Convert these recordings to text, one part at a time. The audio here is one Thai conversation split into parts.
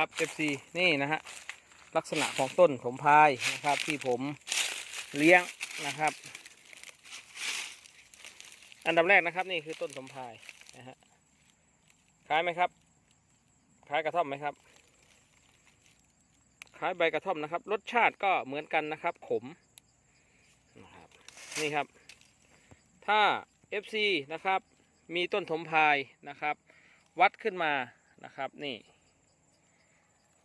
นะครับ FC นี่นะฮะลักษณะของต้นผมพายนะครับ ที่ผมเลี้ยงนะครับ อันดับแรกนะครับ นี่คือต้นสมพายนะฮะคล้ายไหมครับ คล้ายกระท่อมไหมครับ คล้ายใบกระท่อมนะครับ รสชาติก็เหมือนกันนะครับ ขมนะครับนี่ครับ ถ้า FC นะครับ มีต้นถมพายนะครับ วัดขึ้นมานะครับ นี่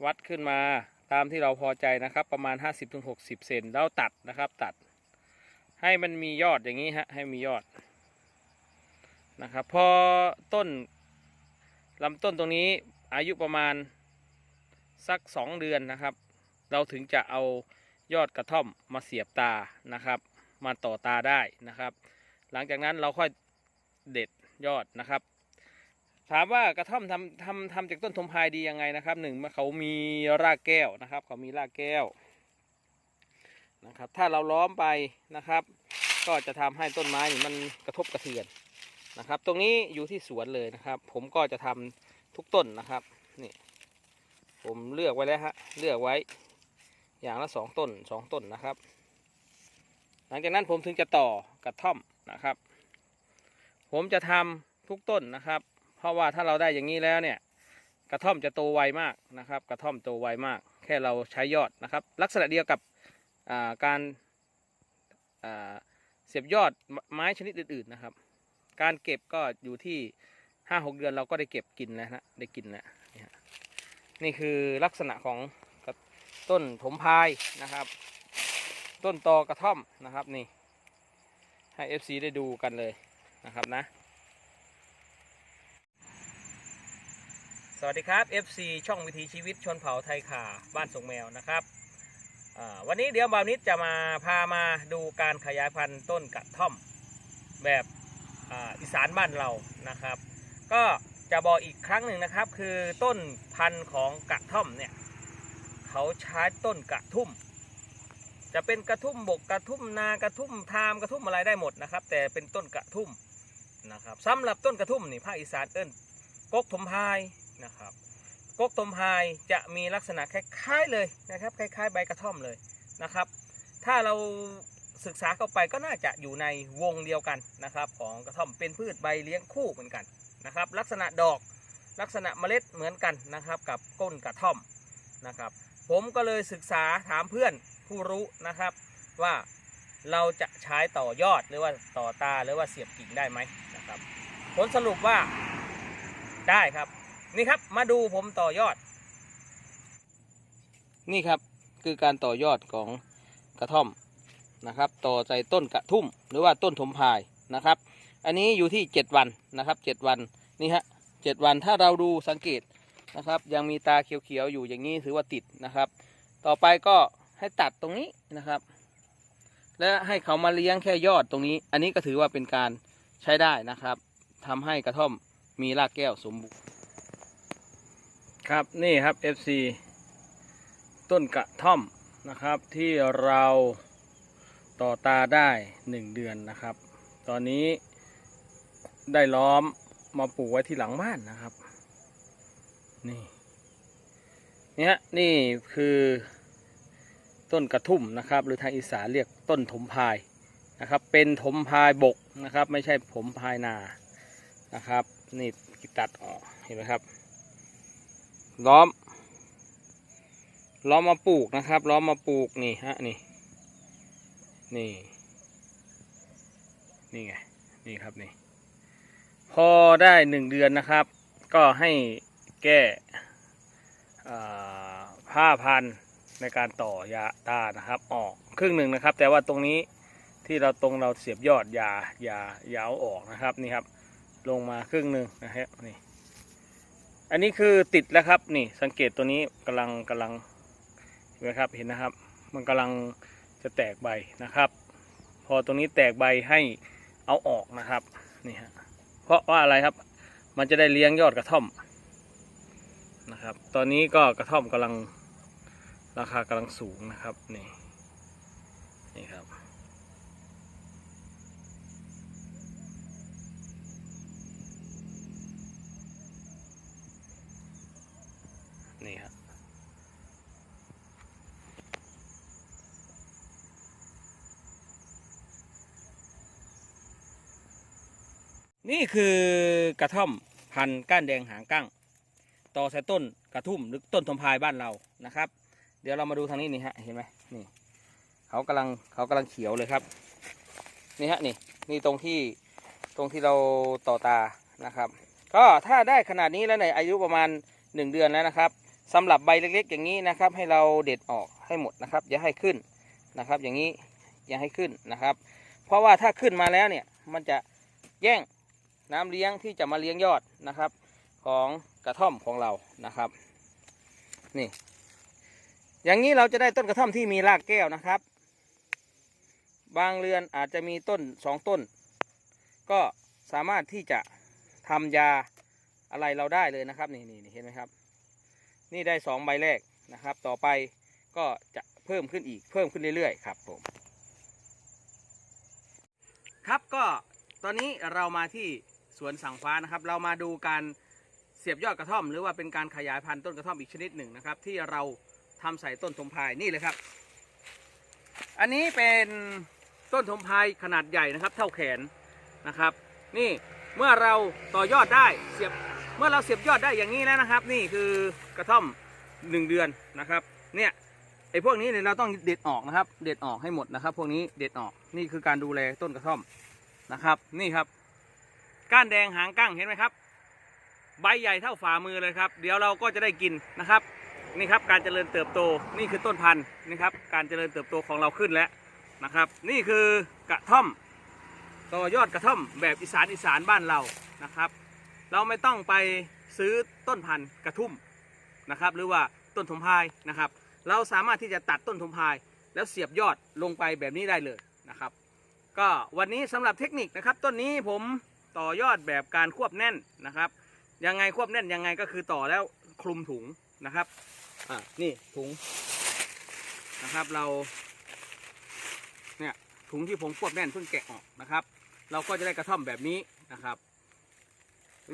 วัดขึ้นมาตามที่เราพอใจนะครับประมาณ 50-60 เซนแล้วตัดนะครับตัด ให้มันมียอดอย่างนี้ฮะให้มียอดนะครับพอต้นลำต้นตรงนี้อายุประมาณสัก 2 เดือนนะครับ เราถึงจะเอายอดกระท่อมมาเสียบตานะครับ มาต่อตาได้นะครับ หลังจากนั้นเราค่อยเด็ดยอดนะครับ ถามว่ากระท่อมทำทำทำจากต้นทมพายดียังไงนะครับหนึ่งเขามีรากแก้วนะครับ เขามีรากแก้วนะครับ ถ้าเราล้อมไปนะครับ ก็จะทำให้ต้นไม้นี่มันกระทบกระเทือนนะครับ ตรงนี้อยู่ที่สวนเลยนะครับ ผมก็จะทำทุกต้นนะครับนี่ผมเลือกไว้แล้วฮะเลือกไว้อย่างละสองต้นสองต้นนะครับ หลังจากนั้นผมถึงจะต่อกระท่อมนะครับ ผมจะทำทุกต้นนะครับ เพราะว่าถ้าเราได้อย่างนี้แล้วเนี่ย กระท่อมจะโตไวมากนะครับ กระท่อมโตไวมาก แค่เราใช้ยอดนะครับ ลักษณะเดียวกับาการาเสียบยอดไม้ชนิดอื่น ๆนะครับ การเก็บก็อยู่ที่ห้าหกเดือนเราก็ได้เก็บกินแล้วนะได้กินแล้วนี่ฮะนี่คือลักษณะของต้นถมพายนะครับ ต้นตอกระท่อมนะครับนี่ให้ FC ได้ดูกันเลยนะครับนะ วัสดีครับ FC ช่องวิถีชีวิตชนเผ่าไทยขาบ้านสงแมวนะครับวันนี้เดี๋ยวบาวนิดจะมาพามาดูการขยายพันธุ์ต้นกระท่อมแบบออีสานบ้านเรานะครับ ก็จะบอกอีกครั้งหนึ่งนะครับคือต้นพันธุ์ของกระท่อมเนี่ยเขาใช้ต้นกระทุ่ม จะเป็นกระทุ่มบกกระทุ่มนากระทุ่มทามกระทุ่มอะไรได้หมดนะครับ แต่เป็นต้นกระทุ่มนะครับสำหรับต้นกระทุ่มนี่ภาคอีสานเอิ้นกกถมพาย นะครับกกถมพายจะมีลักษณะคล้ายๆเลยนะครับ คล้ายๆ ใบกระท่อมเลยนะครับ ถ้าเราศึกษาเข้าไปก็น่าจะอยู่ในวงเดียวกันนะครับ ของกระท่อมเป็นพืชใบเลี้ยงคู่เหมือนกันนะครับ ลักษณะดอกลักษณะเมล็ดเหมือนกันนะครับ กับก้นกระท่อมนะครับ ผมก็เลยศึกษาถามเพื่อนผู้รู้นะครับ ว่าเราจะใช้ต่อยอดหรือว่าต่อตาหรือว่าเสียบกิ่งได้ไหมนะครับ ผลสรุปว่าได้ครับ นี่ครับมาดูผมต่อยอด นี่ครับคือการต่อยอดของกระท่อมนะครับ ต่อใจต้นกระทุ่มหรือว่าต้นถมพายนะครับ อันนี้อยู่ที่ 7 วันนะครับ 7 วันนี่ฮะเจ็ดวันถ้าเราดูสังเกตนะครับ ยังมีตาเขียวๆอยู่อย่างนี้ถือว่าติดนะครับ ต่อไปก็ให้ตัดตรงนี้นะครับ และให้เขามาเลี้ยงแค่ยอดตรงนี้ อันนี้ก็ถือว่าเป็นการใช้ได้นะครับทำให้กระท่อมมีรากแก้วสมบูรณ์ ครับนี่ครับ FC ต้นกระท่อมนะครับที่เราต่อตาได้หนึ่งเดือนนะครับ ตอนนี้ได้ล้อมมาปลูกไว้ที่หลังบ้านนะครับ นี่เนี่ยนี่คือต้นกระทุ่มนะครับ หรือทางอีสานเรียกต้นถมพายนะครับ เป็นถมพายบกนะครับ ไม่ใช่ผมพายนานะครับ นี่ตัดออกเห็นไหมครับ ล้อม ล้อมมาปลูกนะครับ ล้อมมาปลูกนี่ฮะนี่ นี่ นี่ไง นี่ครับนี่ พอได้หนึ่งเดือนนะครับ ก็ให้แก้อ่าผ้าพันในการต่อยาตานะครับ ออกครึ่งหนึ่งนะครับ แต่ว่าตรงนี้ที่เราตรงเราเสียบยอดยายายาวออกนะครับนี่ครับ ลงมาครึ่งหนึ่งนะครับนี่ อันนี้คือติดแล้วครับนี่สังเกตตัวนี้กำลังกำลังเห็นไหมครับเห็นนะครับ มันกำลังจะแตกใบนะครับ พอตรงนี้แตกใบให้เอาออกนะครับนี่ฮะเพราะว่าอะไรครับ มันจะได้เลี้ยงยอดกระท่อมนะครับ ตอนนี้ก็กระท่อมกำลังราคากำลังสูงนะครับ นี่ครับ นี่คือกระท่อมพันก้านแดงหางกั้ง ต่อใส่ต้นกระทุ่มหรือต้นทมพายบ้านเรานะครับ เดี๋ยวเรามาดูทางนี้นี่ฮะเห็นไหมนี่เขากำลังเขากำลังเขียวเลยครับนี่ฮะนี่นี่ตรงที่ตรงที่เราต่อตานะครับ ก็ถ้าได้ขนาดนี้แล้วในยอายุประมาณ 1 เดือนแล้วนะครับสำหรับใบเล็กๆ อย่างนี้นะครับ ให้เราเด็ดออกให้หมดนะครับ อย่าให้ขึ้นนะครับ อย่างนี้อย่าให้ขึ้นนะครับ เพราะว่าถ้าขึ้นมาแล้วเนี่ยมันจะแย่ง น้ำเลี้ยงที่จะมาเลี้ยงยอดนะครับ ของกระท่อมของเรานะครับ นี่ อย่างนี้เราจะได้ต้นกระท่อมที่มีรากแก้วนะครับ บางเรือนอาจจะมีต้นสองต้น ก็สามารถที่จะทำยาอะไรเราได้เลยนะครับนี่นี่นี่เห็นไหมครับ นี่ได้สองใบแรกนะครับ ต่อไปก็จะเพิ่มขึ้นอีกเพิ่มขึ้นเรื่อยๆครับผมครับก็ตอนนี้เรามาที่ สวนสังฟ้านะครับ เรามาดูการเสียบยอดกระท่อม หรือว่าเป็นการขยายพันธุ์ต้นกระท่อมอีกชนิดหนึ่งนะครับ ที่เราทำใส่ต้นทมพายนี่เลยครับ อันนี้เป็นต้นทมพายขนาดใหญ่นะครับ เท่าแขนนะครับ นี่เมื่อเราต่อยอดได้เสียบเมื่อเราเสียบยอดได้อย่างนี้แล้วนะครับ นี่คือกระท่อมหนึ่งเดือนนะครับ เนี่ยไอ้พวกนี้เนี่ยเราต้องเด็ดออกนะครับ เด็ดออกให้หมดนะครับ พวกนี้เด็ดออกนี่คือการดูแลต้นกระท่อมนะครับ นี่ครับ ก้านแดงหางกั้งเห็นไหมครับ ใบใหญ่เท่าฝ่ามือเลยครับ เดี๋ยวเราก็จะได้กินนะครับ นี่ครับการเจริญเติบโตนี่คือต้นพันธุ์นี่ครับการเจริญเติบโตของเราขึ้นแล้วนะครับ นี่คือกระท่อมต่อยอดกระท่อมแบบอีสานอีสานบ้านเรานะครับ เราไม่ต้องไปซื้อต้นพันธุ์กระทุ่มนะครับ หรือว่าต้นถมพายนะครับ เราสามารถที่จะตัดต้นถมพาย แล้วเสียบยอดลงไปแบบนี้ได้เลยนะครับ ก็วันนี้สำหรับเทคนิคนะครับ ต้นนี้ผม ต่อยอดแบบการควบแน่นนะครับ ยังไงควบแน่นยังไงก็คือต่อแล้วคลุมถุงนะครับอ่านี่ถุงนะครับเราเนี่ยถุงที่ผมควบแน่นเพิ่งแกะออกนะครับ เราก็จะได้กระท่อมแบบนี้นะครับ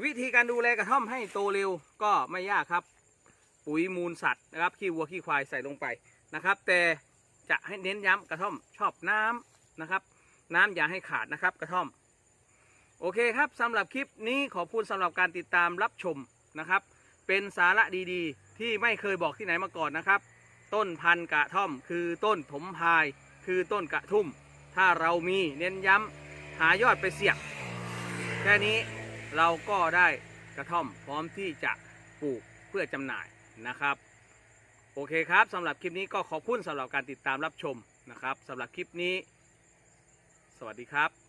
วิธีการดูแลกระท่อมให้โตเร็วก็ไม่ยากครับ ปุ๋ยมูลสัตว์นะครับขี้วัวขี้ควายใส่ลงไปนะครับ แต่จะให้เน้นย้ำกระท่อมชอบน้ำนะครับ น้ำอย่าให้ขาดนะครับกระท่อม โอเคครับสำหรับคลิปนี้ขอบคุณสำหรับการติดตามรับชมนะครับ เป็นสาระดีๆ ที่ไม่เคยบอกที่ไหนมาก่อนนะครับ ต้นพันกระท่อม คือต้นถมพาย คือต้นกระทุ่ม ถ้าเรามีเน้นย้ำหายอดไปเสียบแค่นี้เราก็ได้กระท่อมพร้อมที่จะปลูกเพื่อจำหน่ายนะครับ โอเคครับสำหรับคลิปนี้ก็ขอบคุณสำหรับการติดตามรับชมนะครับสำหรับคลิปนี้ สวัสดีครับ